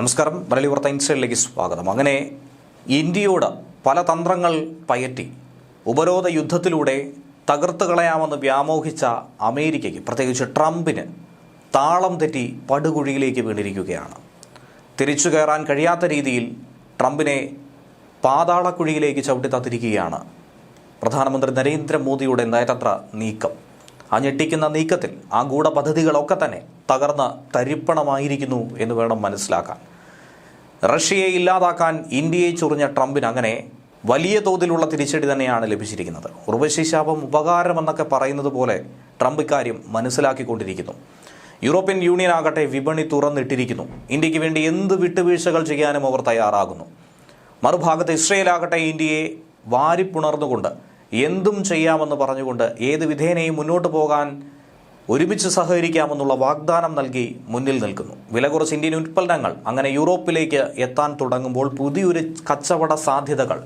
നമസ്കാരം. മലയാളി വാർത്ത ഇൻസൈഡിലേക്ക് സ്വാഗതം. അങ്ങനെ ഇന്ത്യയോട് പല തന്ത്രങ്ങൾ പയറ്റി ഉപരോധ യുദ്ധത്തിലൂടെ തകർത്ത് കളയാമെന്ന് വ്യാമോഹിച്ച അമേരിക്കയ്ക്ക് പ്രത്യേകിച്ച് ട്രംപിന് താളം തെറ്റി പടുകുഴിയിലേക്ക് വീണിരിക്കുകയാണ്. തിരിച്ചു കയറാൻ കഴിയാത്ത രീതിയിൽ ട്രംപിനെ പാതാളക്കുഴിയിലേക്ക് ചവിട്ടിത്തത്തിരിക്കുകയാണ് പ്രധാനമന്ത്രി നരേന്ദ്രമോദിയുടെ നയതന്ത്ര നീക്കം. ആ ഞെട്ടിക്കുന്ന നീക്കത്തിൽ ആ ഗൂഢപദ്ധതികളൊക്കെ തന്നെ തകർന്ന് തരിപ്പണമായിരിക്കുന്നു എന്ന് വേണം മനസ്സിലാക്കാൻ. റഷ്യയെ ഇല്ലാതാക്കാൻ ഇന്ത്യയെ ചൊറിഞ്ഞ ട്രംപിന് അങ്ങനെ വലിയ തോതിലുള്ള തിരിച്ചടി തന്നെയാണ് ലഭിച്ചിരിക്കുന്നത്. ഉർവശിശാപം ഉപകാരം എന്നൊക്കെ പറയുന്നത് പോലെ ട്രംപ് ഇക്കാര്യം മനസ്സിലാക്കിക്കൊണ്ടിരിക്കുന്നു. യൂറോപ്യൻ യൂണിയൻ ആകട്ടെ വിപണി തുറന്നിട്ടിരിക്കുന്നു. ഇന്ത്യയ്ക്ക് വേണ്ടി എന്ത് വിട്ടുവീഴ്ചകൾ ചെയ്യാനും അവർ തയ്യാറാകുന്നു. മറുഭാഗത്ത് ഇസ്രയേൽ ആകട്ടെ ഇന്ത്യയെ വാരിപ്പുണർന്നുകൊണ്ട് എന്തും ചെയ്യാമെന്ന് പറഞ്ഞുകൊണ്ട് ഏത് വിധേനയും മുന്നോട്ട് പോകാൻ ഒരുമിച്ച് സഹകരിക്കാമെന്നുള്ള വാഗ്ദാനം നൽകി മുന്നിൽ നിൽക്കുന്നു. വില കുറച്ച് ഇന്ത്യൻ ഉൽപ്പന്നങ്ങൾ അങ്ങനെ യൂറോപ്പിലേക്ക് എത്താൻ തുടങ്ങുമ്പോൾ പുതിയൊരു കച്ചവട സാധ്യതകൾ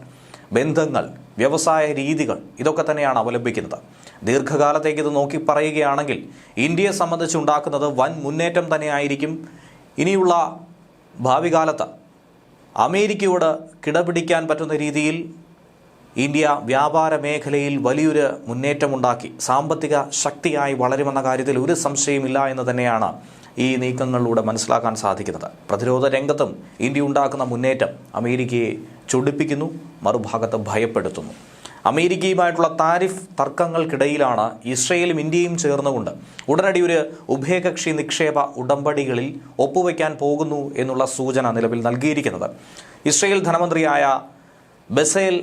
ബന്ധങ്ങൾ വ്യവസായ രീതികൾ ഇതൊക്കെ തന്നെയാണ് അവലംബിക്കുന്നത്. ദീർഘകാലത്തേക്ക് ഇത് നോക്കി പറയുകയാണെങ്കിൽ ഇന്ത്യയെ സംബന്ധിച്ചുണ്ടാക്കുന്നത് വൻ മുന്നേറ്റം തന്നെയായിരിക്കും. ഇനിയുള്ള ഭാവി കാലത്ത് അമേരിക്കയോട് കിടപിടിക്കാൻ പറ്റുന്ന രീതിയിൽ ഇന്ത്യ വ്യാപാര മേഖലയിൽ വലിയൊരു മുന്നേറ്റമുണ്ടാക്കി. സാമ്പത്തിക ശക്തിയായി വളരുമെന്ന കാര്യത്തിൽ ഒരു സംശയമില്ല എന്ന് തന്നെയാണ് ഈ നീക്കങ്ങളിലൂടെ മനസ്സിലാക്കാൻ സാധിക്കുന്നത്. പ്രതിരോധ രംഗത്തും ഇന്ത്യ ഉണ്ടാക്കുന്ന മുന്നേറ്റം അമേരിക്കയെ ചൊടിപ്പിക്കുന്നു മറുഭാഗത്ത് ഭയപ്പെടുത്തുന്നു. അമേരിക്കയുമായിട്ടുള്ള താരിഫ് തർക്കങ്ങൾക്കിടയിലാണ് ഇസ്രയേലും ഇന്ത്യയും ചേർന്നുകൊണ്ട് ഉടനടി ഒരു ഉഭയകക്ഷി നിക്ഷേപ ഉടമ്പടികളിൽ ഒപ്പുവയ്ക്കാൻ പോകുന്നു എന്നുള്ള സൂചന നിലവിൽ നൽകിയിരിക്കുന്നത്. ഇസ്രയേൽ ധനമന്ത്രിയായ ബസേൽ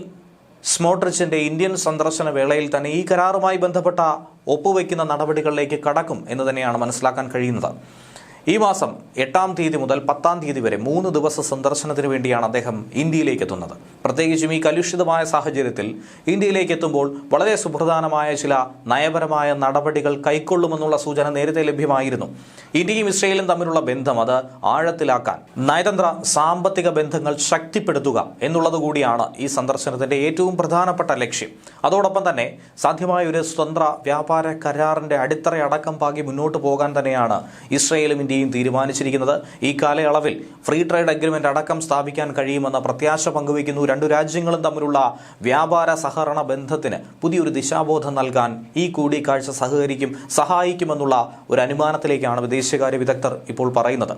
സ്മോട്രിച്ചിന്റെ ഇന്ത്യൻ സന്ദർശന വേളയിൽ തന്നെ ഈ കരാറുമായി ബന്ധപ്പെട്ട ഒപ്പുവയ്ക്കുന്ന നടപടികളിലേക്ക് കടക്കും എന്ന് തന്നെയാണ് മനസ്സിലാക്കാൻ കഴിയുന്നത്. ഈ മാസം എട്ടാം തീയതി മുതൽ പത്താം തീയതി വരെ മൂന്ന് ദിവസ സന്ദർശനത്തിന് വേണ്ടിയാണ് അദ്ദേഹം ഇന്ത്യയിലേക്ക് എത്തുന്നത്. പ്രത്യേകിച്ചും ഈ കലുഷിതമായ സാഹചര്യത്തിൽ ഇന്ത്യയിലേക്ക് എത്തുമ്പോൾ വളരെ സുപ്രധാനമായ ചില നയപരമായ നടപടികൾ കൈക്കൊള്ളുമെന്നുള്ള സൂചന നേരത്തെ ലഭ്യമായിരുന്നു. ഇന്ത്യയും ഇസ്രയേലും തമ്മിലുള്ള ബന്ധം അത് ആഴത്തിലാക്കാൻ നയതന്ത്ര സാമ്പത്തിക ബന്ധങ്ങൾ ശക്തിപ്പെടുത്തുക എന്നുള്ളതുകൂടിയാണ് ഈ സന്ദർശനത്തിന്റെ ഏറ്റവും പ്രധാനപ്പെട്ട ലക്ഷ്യം. അതോടൊപ്പം തന്നെ സാധ്യമായ ഒരു സ്വതന്ത്ര വ്യാപാര കരാറിന്റെ അടിത്തറ അടക്കം പാകി മുന്നോട്ട് പോകാൻ തന്നെയാണ് ഇസ്രയേലും ഇന്ത്യയും തീരുമാനിച്ചിരിക്കുന്നത്. ഈ കാലയളവിൽ ഫ്രീ ട്രേഡ് അഗ്രിമെന്റ് അടക്കം സ്ഥാപിക്കാൻ കഴിയുമെന്ന പ്രത്യാശ പങ്കുവയ്ക്കുന്നു. രണ്ടു രാജ്യങ്ങളും തമ്മിലുള്ള വ്യാപാര സഹകരണ ബന്ധത്തിന് പുതിയൊരു ദിശാബോധം നൽകാൻ ഈ കൂടിക്കാഴ്ച സഹകരിക്കും സഹായിക്കുമെന്നുള്ള ഒരു അനുമാനത്തിലേക്കാണ് വിദേശകാര്യ വിദഗ്ധർ ഇപ്പോൾ പറയുന്നത്.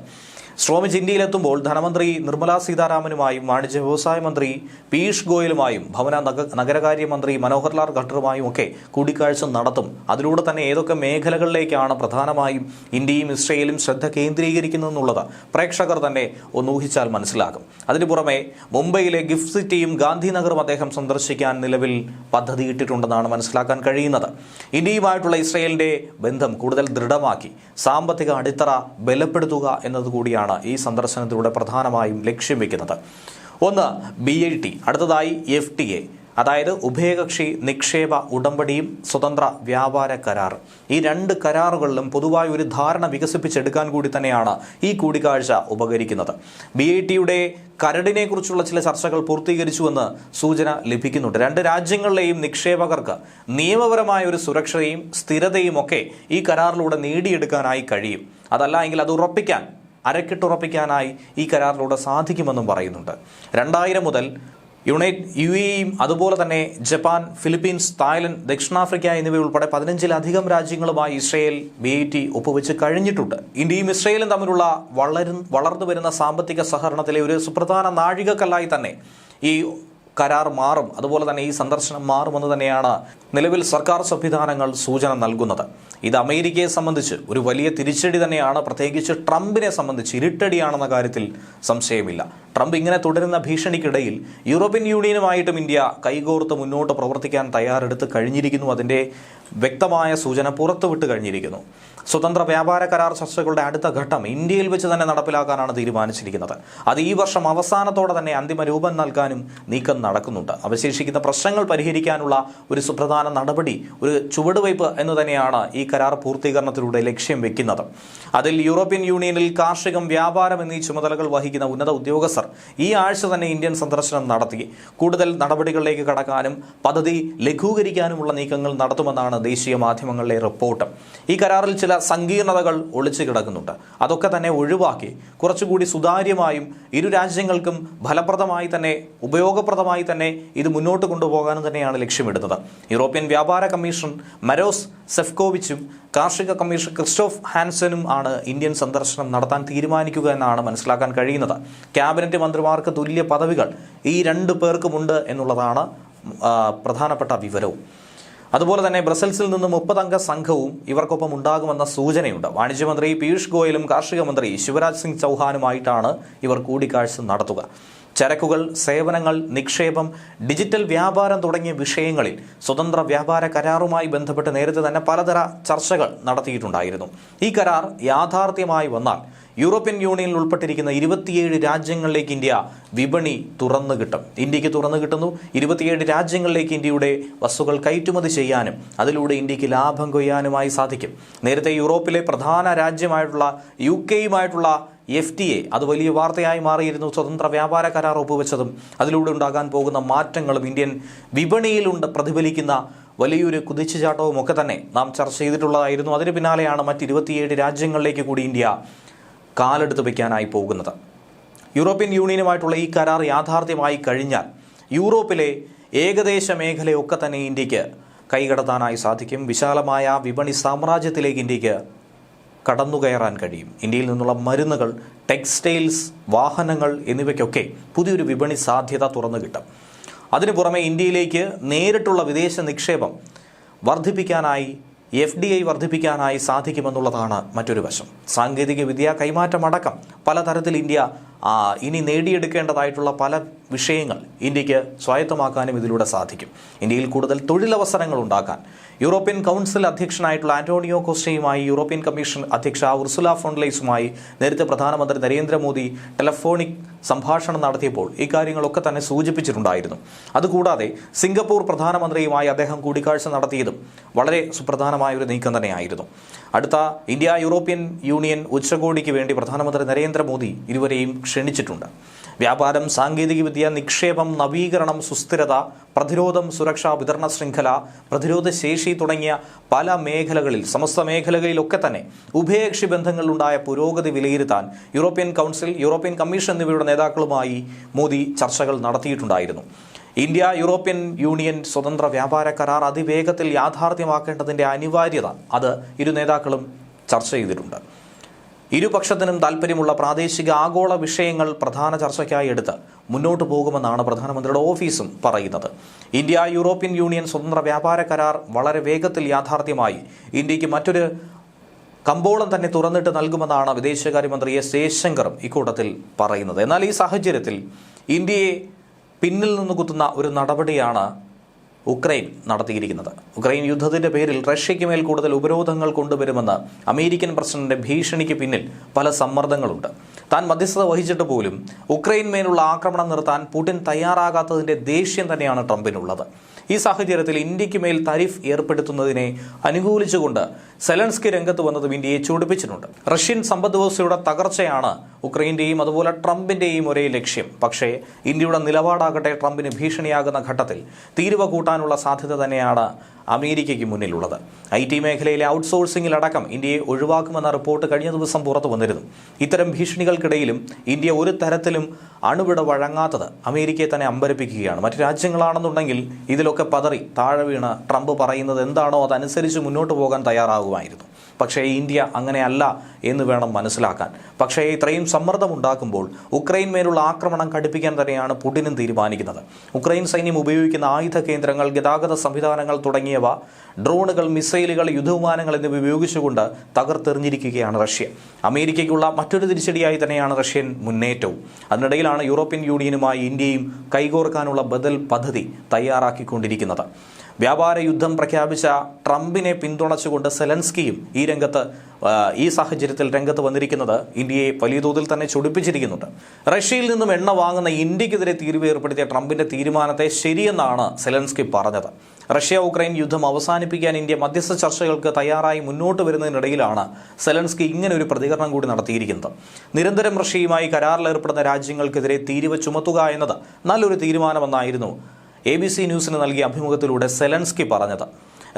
ശ്രോമിച്ച് ഇന്ത്യയിലെത്തുമ്പോൾ ധനമന്ത്രി നിർമ്മലാ സീതാരാമനുമായും വാണിജ്യ വ്യവസായ മന്ത്രി പീയൂഷ് ഗോയലുമായും ഭവന നഗരകാര്യമന്ത്രി നഗരകാര്യ മന്ത്രി മനോഹർലാൽ ഖട്ടറുമായും ഒക്കെ കൂടിക്കാഴ്ച നടത്തും. അതിലൂടെ തന്നെ ഏതൊക്കെ മേഖലകളിലേക്കാണ് പ്രധാനമായും ഇന്ത്യയും ഇസ്രയേലും ശ്രദ്ധ കേന്ദ്രീകരിക്കുന്നതെന്നുള്ളത് പ്രേക്ഷകർ തന്നെ ഒന്ന് ഊഹിച്ചാൽ മനസ്സിലാകും. അതിനു പുറമെ മുംബൈയിലെ ഗിഫ്റ്റ് സിറ്റിയും ഗാന്ധിനഗറും അദ്ദേഹം സന്ദർശിക്കാൻ നിലവിൽ പദ്ധതിയിട്ടിട്ടുണ്ടെന്നാണ് മനസ്സിലാക്കാൻ കഴിയുന്നത്. ഇന്ത്യയുമായിട്ടുള്ള ഇസ്രയേലിന്റെ ബന്ധം കൂടുതൽ ദൃഢമാക്കി സാമ്പത്തിക അടിത്തറ ബലപ്പെടുത്തുക എന്നതുകൂടിയാണ് ഈ സന്ദർശനത്തിലൂടെ പ്രധാനമായും ലക്ഷ്യം വയ്ക്കുന്നത് ഒന്ന് ബി ഐ ടി അടുത്തതായി എഫ് ടി എ അതായത് ഉഭയകക്ഷി നിക്ഷേപ ഉടമ്പടിയും സ്വതന്ത്ര വ്യാപാര കരാർ. ഈ രണ്ട് കരാറുകളിലും പൊതുവായ ഒരു ധാരണ വികസിപ്പിച്ചെടുക്കാൻ കൂടി തന്നെയാണ് ഈ കൂടിക്കാഴ്ച ഉപകരിക്കുന്നത്. ബി ഐ ടിയുടെ കരടിനെ കുറിച്ചുള്ള ചില ചർച്ചകൾ പൂർത്തീകരിച്ചുവെന്ന് സൂചന ലഭിക്കുന്നുണ്ട്. രണ്ട് രാജ്യങ്ങളിലെയും നിക്ഷേപകർക്ക് നിയമപരമായ ഒരു സുരക്ഷയും സ്ഥിരതയും ഒക്കെ ഈ കരാറിലൂടെ നേടിയെടുക്കാനായി കഴിയും. അതല്ല എങ്കിൽ അത് ഉറപ്പിക്കാൻ അരക്കിട്ടുറപ്പിക്കാനായി ഈ കരാറിലൂടെ സാധിക്കുമെന്നും പറയുന്നുണ്ട്. രണ്ടായിരം മുതൽ യുണൈറ്റ് യു എയും അതുപോലെ തന്നെ ജപ്പാൻ ഫിലിപ്പീൻസ് തായ്ലൻഡ് ദക്ഷിണാഫ്രിക്ക എന്നിവയുൾപ്പെടെ പതിനഞ്ചിലധികം രാജ്യങ്ങളുമായി ഇസ്രയേൽ ബി ഐ ടി ഒപ്പുവെച്ച് കഴിഞ്ഞിട്ടുണ്ട്. ഇന്ത്യയും ഇസ്രയേലും തമ്മിലുള്ള വളരും വളർന്നു വരുന്ന സാമ്പത്തിക സഹകരണത്തിലെ ഒരു സുപ്രധാന നാഴികക്കല്ലായി തന്നെ ഈ കരാർ മാറും. അതുപോലെ തന്നെ ഈ സന്ദർശനം മാറുമെന്ന് തന്നെയാണ് നിലവിൽ സർക്കാർ സംവിധാനങ്ങൾ സൂചന നൽകുന്നത്. ഇത് അമേരിക്കയെ സംബന്ധിച്ച് ഒരു വലിയ തിരിച്ചടി തന്നെയാണ്. പ്രത്യേകിച്ച് ട്രംപിനെ സംബന്ധിച്ച് ഇരുട്ടടിയാണെന്ന കാര്യത്തിൽ സംശയമില്ല. ട്രംപ് ഇങ്ങനെ തുടരുന്ന ഭീഷണിക്കിടയിൽ യൂറോപ്യൻ യൂണിയനുമായിട്ടും ഇന്ത്യ കൈകോർത്ത് മുന്നോട്ട് പ്രവർത്തിക്കാൻ തയ്യാറെടുത്ത് കഴിഞ്ഞിരിക്കുന്നു. അതിന്റെ വ്യക്തമായ സൂചന പുറത്തുവിട്ട് കഴിഞ്ഞിരിക്കുന്നു. സ്വതന്ത്ര വ്യാപാര കരാർ ചർച്ചകളുടെ അടുത്ത ഘട്ടം ഇന്ത്യയിൽ വെച്ച് തന്നെ നടപ്പിലാക്കാനാണ് തീരുമാനിച്ചിരിക്കുന്നത്. അത് ഈ വർഷം അവസാനത്തോടെ തന്നെ അന്തിമ രൂപം നൽകാനും നീക്കം നടക്കുന്നുണ്ട്. അവശേഷിക്കുന്ന പ്രശ്നങ്ങൾ പരിഹരിക്കാനുള്ള ഒരു സുപ്രധാന നടപടി ഒരു ചുവടുവയ്പ് എന്ന് തന്നെയാണ് ഈ കരാർ പൂർത്തീകരണത്തിലൂടെ ലക്ഷ്യം വെക്കുന്നത്. അതിൽ യൂറോപ്യൻ യൂണിയനിൽ കാർഷികം വ്യാപാരം എന്നീ ചുമതലകൾ വഹിക്കുന്ന ഉന്നത ഉദ്യോഗസ്ഥർ ഈ ആഴ്ച തന്നെ ഇന്ത്യൻ സന്ദർശനം നടത്തി. കൂടുതൽ നടപടികളിലേക്ക് കടക്കാനും പദ്ധതി ലഘൂകരിക്കാനുമുള്ള നീക്കങ്ങൾ നടത്തുമെന്നാണ് ദേശീയ മാധ്യമങ്ങളിലെ റിപ്പോർട്ട്. ഈ കരാറിൽ ചില സങ്കീർണതകൾ ഒളിച്ചു കിടക്കുന്നുണ്ട്. അതൊക്കെ തന്നെ ഒഴിവാക്കി കുറച്ചുകൂടി സുതാര്യമായും ഇരു രാജ്യങ്ങൾക്കും ഫലപ്രദമായി തന്നെ ഉപയോഗപ്രദമായി തന്നെ ഇത് മുന്നോട്ട് കൊണ്ടുപോകാനും തന്നെയാണ് ലക്ഷ്യമിടുന്നത്. യൂറോപ്യൻ വ്യാപാര കമ്മീഷൻ മരോസ് സെഫ്കോവിച്ചും കാർഷിക കമ്മീഷൻ ക്രിസ്റ്റോഫ് ഹാൻസനും ആണ് ഇന്ത്യൻ സന്ദർശനം നടത്താൻ തീരുമാനിക്കുക എന്നാണ് മനസ്സിലാക്കാൻ കഴിയുന്നത്. ക്യാബിനറ്റ് മന്ത്രിമാർക്ക് തുല്യ പദവികൾ ഈ രണ്ട് പേർക്കുമുണ്ട് എന്നുള്ളതാണ് പ്രധാനപ്പെട്ട വിവരവും. അതുപോലെ തന്നെ ബ്രസൽസിൽ നിന്ന് മുപ്പതംഗ സംഘവും ഇവർക്കൊപ്പം ഉണ്ടാകുമെന്ന സൂചനയുണ്ട്. വാണിജ്യമന്ത്രി പീയൂഷ് ഗോയലും കാർഷിക മന്ത്രി ശിവരാജ് സിംഗ് ചൗഹാനുമായിട്ടാണ് ഇവർ കൂടിക്കാഴ്ച നടത്തുക. ചരക്കുകൾ സേവനങ്ങൾ നിക്ഷേപം ഡിജിറ്റൽ വ്യാപാരം തുടങ്ങിയ വിഷയങ്ങളിൽ സ്വതന്ത്ര വ്യാപാര കരാറുമായി ബന്ധപ്പെട്ട് നേരത്തെ തന്നെ പലതര ചർച്ചകൾ നടത്തിയിട്ടുണ്ടായിരുന്നു. ഈ കരാർ യാഥാർത്ഥ്യമായി വന്നാൽ യൂറോപ്യൻ യൂണിയനിൽ ഉൾപ്പെട്ടിരിക്കുന്ന ഇരുപത്തിയേഴ് രാജ്യങ്ങളിലേക്ക് ഇന്ത്യ വിപണി തുറന്നു കിട്ടും. ഇന്ത്യയ്ക്ക് തുറന്നു കിട്ടുന്നു. ഇരുപത്തിയേഴ് രാജ്യങ്ങളിലേക്ക് ഇന്ത്യയുടെ വസ്തുക്കൾ കയറ്റുമതി ചെയ്യാനും അതിലൂടെ ഇന്ത്യയ്ക്ക് ലാഭം കൊയ്യാനുമായി സാധിക്കും. നേരത്തെ യൂറോപ്പിലെ പ്രധാന രാജ്യമായിട്ടുള്ള യു കെയുമായിട്ടുള്ള എഫ് ടി എ അത് വലിയ വാർത്തയായി മാറിയിരുന്നു. സ്വതന്ത്ര വ്യാപാര കരാർ ഒപ്പുവെച്ചതും അതിലൂടെ ഉണ്ടാകാൻ പോകുന്ന മാറ്റങ്ങളും ഇന്ത്യൻ വിപണിയിലുണ്ട് പ്രതിഫലിക്കുന്ന വലിയൊരു കുതിച്ചുചാട്ടവും ഒക്കെ തന്നെ നാം ചർച്ച ചെയ്തിട്ടുള്ളതായിരുന്നു. അതിന് പിന്നാലെയാണ് മറ്റ് ഇരുപത്തിയേഴ് രാജ്യങ്ങളിലേക്ക് കൂടി ഇന്ത്യ കാലെടുത്ത് വയ്ക്കാനായി പോകുന്നത്. യൂറോപ്യൻ യൂണിയനുമായിട്ടുള്ള ഈ കരാർ യാഥാർത്ഥ്യമായി കഴിഞ്ഞാൽ യൂറോപ്പിലെ ഏകദേശ മേഖലയൊക്കെ തന്നെ ഇന്ത്യയ്ക്ക് കൈകടത്താനായി സാധിക്കും. വിശാലമായ വിപണി സാമ്രാജ്യത്തിലേക്ക് ഇന്ത്യയ്ക്ക് കടന്നുകയറാൻ കഴിയും. ഇന്ത്യയിൽ നിന്നുള്ള മരുന്നുകൾ ടെക്സ്റ്റൈൽസ് വാഹനങ്ങൾ എന്നിവയ്ക്കൊക്കെ പുതിയൊരു വിപണി സാധ്യത തുറന്നു കിട്ടും. അതിനു പുറമെ ഇന്ത്യയിലേക്ക് നേരിട്ടുള്ള വിദേശ നിക്ഷേപം വർദ്ധിപ്പിക്കാനായി എഫ് ഡി ഐ വർദ്ധിപ്പിക്കാനായി സാധിക്കുമെന്നുള്ളതാണ് മറ്റൊരു വശം. സാങ്കേതിക വിദ്യ കൈമാറ്റമടക്കം പലതരത്തിൽ ഇന്ത്യ ഇനി നേടിയെടുക്കേണ്ടതായിട്ടുള്ള പല വിഷയങ്ങൾ ഇന്ത്യയ്ക്ക് സ്വായത്തമാക്കാനും ഇതിലൂടെ സാധിക്കും. ഇന്ത്യയിൽ കൂടുതൽ തൊഴിലവസരങ്ങൾ ഉണ്ടാക്കാൻ. European council അധ്യക്ഷനായിട്ടുള്ള Antonio കോസ്റ്റയുമായി European commission അധ്യക്ഷ ഉർസുല ഫോൺലൈസുമായി നേരത്തെ പ്രധാനമന്ത്രി നരേന്ദ്രമോദി ടെലഫോണിക് സംഭാഷണം നടത്തിയപ്പോൾ ഇക്കാര്യങ്ങളൊക്കെ തന്നെ സൂചിപ്പിച്ചിട്ടുണ്ടായിരുന്നു. അതുകൂടാതെ സിംഗപ്പൂർ പ്രധാനമന്ത്രിയുമായി അദ്ദേഹം കൂടിക്കാഴ്ച നടത്തിയതും വളരെ സുപ്രധാനമായ ഒരു നീക്കം തന്നെയായിരുന്നു. അടുത്ത ഇന്ത്യ യൂറോപ്യൻ യൂണിയൻ ഉച്ചകോടിക്ക് വേണ്ടി പ്രധാനമന്ത്രി നരേന്ദ്രമോദി ഇരുവരെയും ക്ഷണിച്ചിട്ടുണ്ട്. വ്യാപാരം സാങ്കേതികവിദ്യ നിക്ഷേപം നവീകരണം സുസ്ഥിരത പ്രതിരോധം സുരക്ഷ വിതരണ ശൃംഖല പ്രതിരോധ ശേഷി തുടങ്ങിയ പല മേഖലകളിൽ സമസ്ത മേഖലകളിലൊക്കെ തന്നെ ഉഭയകക്ഷി ബന്ധങ്ങളിലുണ്ടായ പുരോഗതി വിലയിരുത്താൻ യൂറോപ്യൻ കൗൺസിൽ യൂറോപ്യൻ കമ്മീഷൻ എന്നിവയുടെ നേതാക്കളുമായി മോദി ചർച്ചകൾ നടത്തിയിട്ടുണ്ടായിരുന്നു. ഇന്ത്യ യൂറോപ്യൻ യൂണിയൻ സ്വതന്ത്ര വ്യാപാര കരാർ അതിവേഗത്തിൽ യാഥാർത്ഥ്യമാക്കേണ്ടതിന്റെ അനിവാര്യത അത് ഇരു നേതാക്കളും ചർച്ച ചെയ്തിട്ടുണ്ട്. ഇരുപക്ഷത്തിനും താൽപ്പര്യമുള്ള പ്രാദേശിക ആഗോള വിഷയങ്ങൾ പ്രധാന ചർച്ചയ്ക്കായി എടുത്ത് മുന്നോട്ട് പോകുമെന്നാണ് പ്രധാനമന്ത്രിയുടെ ഓഫീസും പറയുന്നത്. ഇന്ത്യ യൂറോപ്യൻ യൂണിയൻ സ്വതന്ത്ര വ്യാപാര കരാർ വളരെ വേഗത്തിൽ യാഥാർത്ഥ്യമായി ഇന്ത്യയ്ക്ക് മറ്റൊരു കമ്പോളം തന്നെ തുറന്നിട്ട് നൽകുമെന്നാണ് വിദേശകാര്യമന്ത്രി എസ് ജയശങ്കറും ഇക്കൂട്ടത്തിൽ പറയുന്നത്. എന്നാൽ ഈ സാഹചര്യത്തിൽ ഇന്ത്യയെ പിന്നിൽ നിന്ന് കുത്തുന്ന ഒരു നടപടിയാണ് ഉക്രൈൻ നടത്തിയിരിക്കുന്നത്. ഉക്രൈൻ യുദ്ധത്തിന്റെ പേരിൽ റഷ്യയ്ക്ക് മേൽ കൂടുതൽ ഉപരോധങ്ങൾ കൊണ്ടുവരുമെന്ന് അമേരിക്കൻ പ്രസിഡന്റിന്റെ ഭീഷണിക്ക് പിന്നിൽ പല സമ്മർദ്ദങ്ങളുണ്ട്. താൻ മധ്യസ്ഥത വഹിച്ചിട്ട് പോലും ഉക്രൈൻ മേലുള്ള ആക്രമണം നിർത്താൻ പുടിൻ തയ്യാറാകാത്തതിന്റെ ദേഷ്യം തന്നെയാണ് ട്രംപിനുള്ളത്. ഈ സാഹചര്യത്തിൽ ഇന്ത്യയ്ക്ക് മേൽ തരിഫ് ഏർപ്പെടുത്തുന്നതിനെ അനുകൂലിച്ചുകൊണ്ട് സെലൻസ്കി രംഗത്ത് വന്നതും ഇന്ത്യയെ ചൂടിപ്പിച്ചിട്ടുണ്ട്. റഷ്യൻ സമ്പദ് വ്യവസ്ഥയുടെ തകർച്ചയാണ് ഉക്രൈന്റെയും അതുപോലെ ട്രംപിന്റെയും ഒരേ ലക്ഷ്യം. പക്ഷേ ഇന്ത്യയുടെ നിലപാടാകട്ടെ ട്രംപിന് ഭീഷണിയാകുന്ന ഘട്ടത്തിൽ തീരുവ കൂട്ടാനുള്ള സാധ്യത തന്നെയാണ് അമേരിക്കയ്ക്ക് മുന്നിലുള്ളത്. ഐ ടി മേഖലയിലെ ഔട്ട്സോഴ്സിംഗിലടക്കം ഇന്ത്യയെ ഒഴിവാക്കുമെന്ന റിപ്പോർട്ട് കഴിഞ്ഞ ദിവസം പുറത്തു വന്നിരുന്നു. ഇത്തരം ഭീഷണികൾക്കിടയിലും ഇന്ത്യ ഒരു തരത്തിലും അണുവിട വഴങ്ങാത്തത് അമേരിക്കയെ തന്നെ അമ്പരപ്പിക്കുകയാണ്. മറ്റ് രാജ്യങ്ങളാണെന്നുണ്ടെങ്കിൽ ഇതിലൊക്കെ പതറി താഴെ വീണ് ട്രംപ് പറയുന്നത് എന്താണോ അതനുസരിച്ച് മുന്നോട്ട് പോകാൻ തയ്യാറാകുമായിരുന്നു. പക്ഷേ ഇന്ത്യ അങ്ങനെയല്ല എന്ന് വേണം മനസ്സിലാക്കാൻ. പക്ഷേ ഇത്രയും സമ്മർദ്ദം ഉണ്ടാക്കുമ്പോൾ ഉക്രൈൻ മേലുള്ള ആക്രമണം കടുപ്പിക്കാൻ തന്നെയാണ് പുടിനും തീരുമാനിക്കുന്നത്. ഉക്രൈൻ സൈന്യം ഉപയോഗിക്കുന്ന ആയുധ കേന്ദ്രങ്ങൾ ഗതാഗത സംവിധാനങ്ങൾ തുടങ്ങിയവ ഡ്രോണുകൾ മിസൈലുകൾ യുദ്ധവിമാനങ്ങൾ എന്നിവ ഉപയോഗിച്ചുകൊണ്ട് തകർത്തെറിഞ്ഞിരിക്കുകയാണ് റഷ്യ. അമേരിക്കയ്ക്കുള്ള മറ്റൊരു തിരിച്ചടിയായി തന്നെയാണ് റഷ്യൻ മുന്നേറ്റവും. അതിനിടയിലാണ് യൂറോപ്യൻ യൂണിയനുമായി ഇന്ത്യയും കൈകോർക്കാനുള്ള ബദൽ പദ്ധതി തയ്യാറാക്കിക്കൊണ്ടിരിക്കുന്നത്. വ്യാപാര യുദ്ധം പ്രഖ്യാപിച്ച ട്രംപിനെ പിന്തുണച്ചുകൊണ്ട് സെലൻസ്കിയും ഈ രംഗത്ത് ഈ സാഹചര്യത്തിൽ രംഗത്ത് വന്നിരിക്കുന്നത് ഇന്ത്യയെ വലിയ തോതിൽ തന്നെ ചൊടിപ്പിച്ചിരിക്കുന്നുണ്ട്. റഷ്യയിൽ നിന്നും എണ്ണ വാങ്ങുന്ന ഇന്ത്യക്കെതിരെ തീരുവ ഏർപ്പെടുത്തിയ ട്രംപിന്റെ തീരുമാനത്തെ ശരിയെന്നാണ് സെലൻസ്കി പറഞ്ഞത്. റഷ്യ ഉക്രൈൻ യുദ്ധം അവസാനിപ്പിക്കാൻ ഇന്ത്യ മധ്യസ്ഥ ചർച്ചകൾക്ക് തയ്യാറായി മുന്നോട്ട് വരുന്നതിനിടയിലാണ് സെലൻസ്കി ഇങ്ങനെ ഒരു പ്രതികരണം കൂടി നടത്തിയിരിക്കുന്നത്. നിരന്തരം റഷ്യയുമായി കരാറിലേർപ്പെടുന്ന രാജ്യങ്ങൾക്കെതിരെ തീരുവ ചുമത്തുക എന്നത് നല്ലൊരു തീരുമാനമെന്നായിരുന്നു എ ബി സി ന്യൂസിന് നൽകിയ അഭിമുഖത്തിലൂടെ സെലൻസ്കി പറഞ്ഞത്.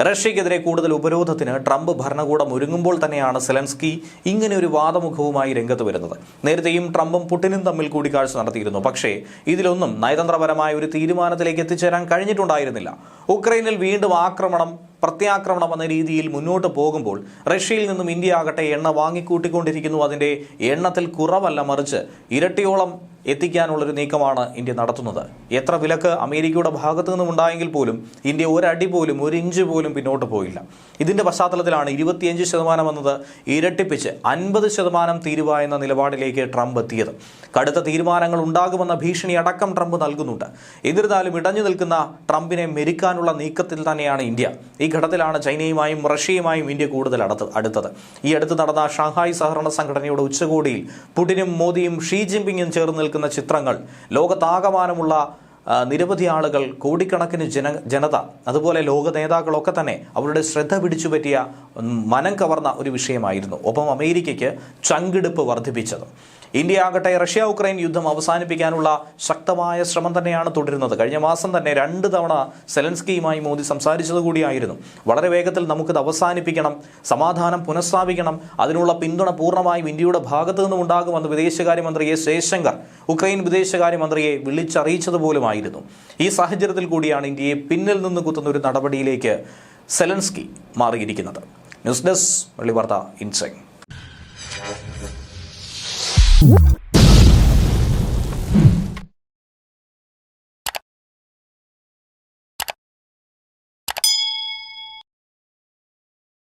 റഷ്യക്കെതിരെ കൂടുതൽ ഉപരോധത്തിന് ട്രംപ് ഭരണകൂടം ഒരുങ്ങുമ്പോൾ തന്നെയാണ് സെലൻസ്കി ഇങ്ങനെ ഒരു വാദമുഖവുമായി രംഗത്ത് വരുന്നത്. നേരത്തെയും ട്രംപും പുടിനും തമ്മിൽ കൂടിക്കാഴ്ച നടത്തിയിരുന്നു. പക്ഷേ ഇതിലൊന്നും നയതന്ത്രപരമായ ഒരു തീരുമാനത്തിലേക്ക് എത്തിച്ചേരാൻ കഴിഞ്ഞിട്ടുണ്ടായിരുന്നില്ല. ഉക്രൈനിൽ വീണ്ടും ആക്രമണം പ്രത്യാക്രമണം എന്ന രീതിയിൽ മുന്നോട്ട് പോകുമ്പോൾ റഷ്യയിൽ നിന്നും ഇന്ത്യ ആകട്ടെ എണ്ണ വാങ്ങിക്കൂട്ടിക്കൊണ്ടിരിക്കുന്നു. അതിന്റെ എണ്ണത്തിൽ കുറവല്ല മറിച്ച് ഇരട്ടിയോളം എത്തിക്കാനുള്ളൊരു നീക്കമാണ് ഇന്ത്യ നടത്തുന്നത്. എത്ര വിലക്ക് അമേരിക്കയുടെ ഭാഗത്തു നിന്നും ഉണ്ടായെങ്കിൽ പോലും ഇന്ത്യ ഒരടി പോലും ഒരു ഇഞ്ച് പോലും പിന്നോട്ട് പോയില്ല. ഇതിന്റെ പശ്ചാത്തലത്തിലാണ് ഇരുപത്തിയഞ്ച് ശതമാനം എന്നത് ഇരട്ടിപ്പിച്ച് അൻപത് ശതമാനം തീരുവ എന്ന നിലപാടിലേക്ക് ട്രംപ് എത്തിയത്. കടുത്ത തീരുമാനങ്ങൾ ഉണ്ടാകുമെന്ന ഭീഷണി അടക്കം ട്രംപ് നൽകുന്നുണ്ട്. എന്നിരുന്നാലും ഇടഞ്ഞു നിൽക്കുന്ന ട്രംപിനെ മെരുക്കാനുള്ള നീക്കത്തിൽ തന്നെയാണ് ഇന്ത്യ. ഈ ഘട്ടത്തിലാണ് ചൈനയുമായും റഷ്യയുമായും ഇന്ത്യ കൂടുതൽ അടുത്ത് അടുത്തത്. ഈ അടുത്ത് നടന്ന ഷാങ്ഹായ് സഹകരണ സംഘടനയുടെ ഉച്ചകോടിയിൽ പുടിനും മോദിയും ഷീ ജിൻപിങ്ങും ചേർന്ന് നിൽക്കുന്ന ചിത്രങ്ങൾ ലോകത്താകമാനമുള്ള നിരവധി ആളുകൾ കോടിക്കണക്കിന് ജന ജനത അതുപോലെ ലോക നേതാക്കളൊക്കെ തന്നെ അവരുടെ ശ്രദ്ധ പിടിച്ചു പറ്റിയ മനം കവർന്ന ഒരു വിഷയമായിരുന്നു. ഒപ്പം അമേരിക്കയ്ക്ക് ചങ്കിടുപ്പ് വർദ്ധിപ്പിച്ചത്. ഇന്ത്യ ആകട്ടെ റഷ്യ ഉക്രൈൻ യുദ്ധം അവസാനിപ്പിക്കാനുള്ള ശക്തമായ ശ്രമം തന്നെയാണ് തുടരുന്നത്. കഴിഞ്ഞ മാസം തന്നെ രണ്ട് തവണ സെലൻസ്കിയുമായി മോദി സംസാരിച്ചത് കൂടിയായിരുന്നു. വളരെ വേഗത്തിൽ നമുക്കിത് അവസാനിപ്പിക്കണം സമാധാനം പുനഃസ്ഥാപിക്കണം അതിനുള്ള പിന്തുണ പൂർണമായും ഇന്ത്യയുടെ ഭാഗത്തു നിന്നും ഉണ്ടാകുമെന്ന് വിദേശകാര്യമന്ത്രി എസ് ജയശങ്കർ ഉക്രൈൻ വിദേശകാര്യമന്ത്രിയെ വിളിച്ചറിയിച്ചതുപോലുമായിരുന്നു ഈ സാഹചര്യത്തിൽ കൂടിയാണ് ഇന്ത്യയെ പിന്നിൽ നിന്ന് കുത്തുന്ന ഒരു നടപടിയിലേക്ക് സെലൻസ്കി മാറിയിരിക്കുന്നത്. ന്യൂസ് ഡെസ്ക് വെള്ളിവാർത്ത ഇൻസൈൻ Whoop.